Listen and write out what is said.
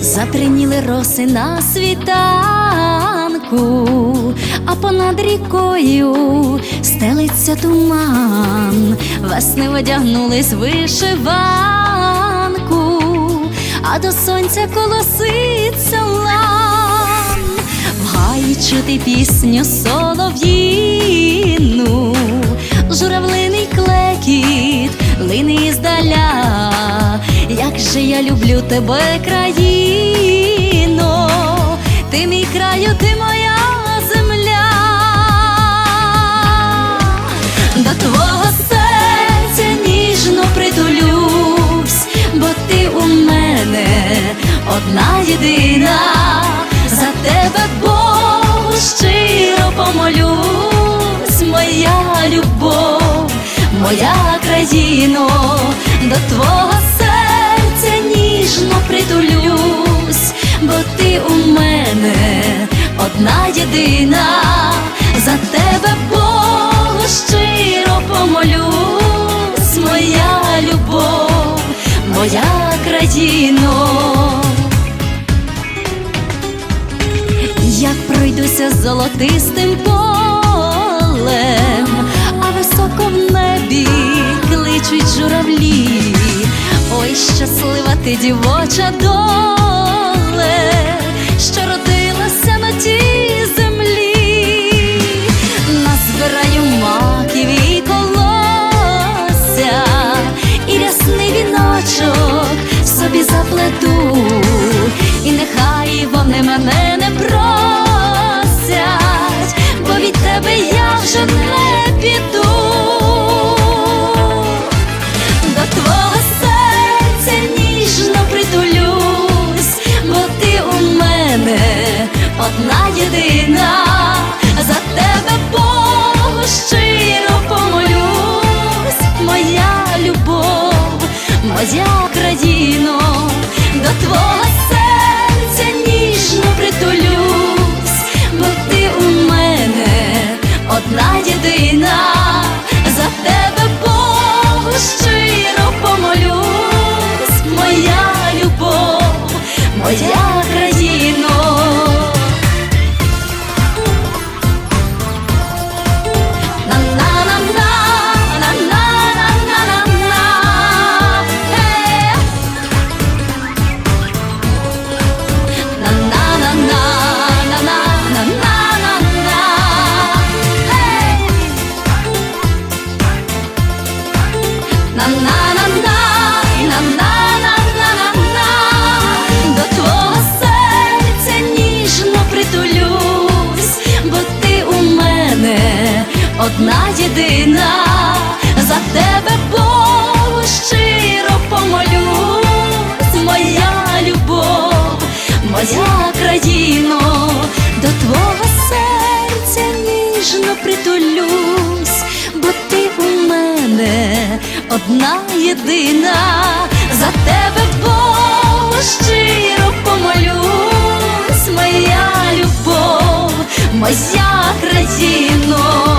Затриніли роси на світанку, а понад рікою стелиться туман, весни одягнулись вишиванку, а до сонця колоситься лан, в гаї чути пісню солов'їну, журавлиний клекіт, лини здаля, як же я люблю тебе, країно, єдина, за тебе Богу щиро помолюсь, моя любов, моя країно, до твого серця ніжно притулюсь, бо ти у мене одна єдина, за тебе Богу щиро помолюсь, моя любов, моя країно. Пройдуся золотистим полем, а високо в небі кличуть журавлі. Ой, щаслива ти дівоча доле, моя країно, одна єдина, за тебе Богу щиро помолюсь, моя любов, моя країно, до твого серця ніжно притулюсь, бо ти у мене одна єдина, за тебе Богу щиро помолюсь, моя любов, моя країно.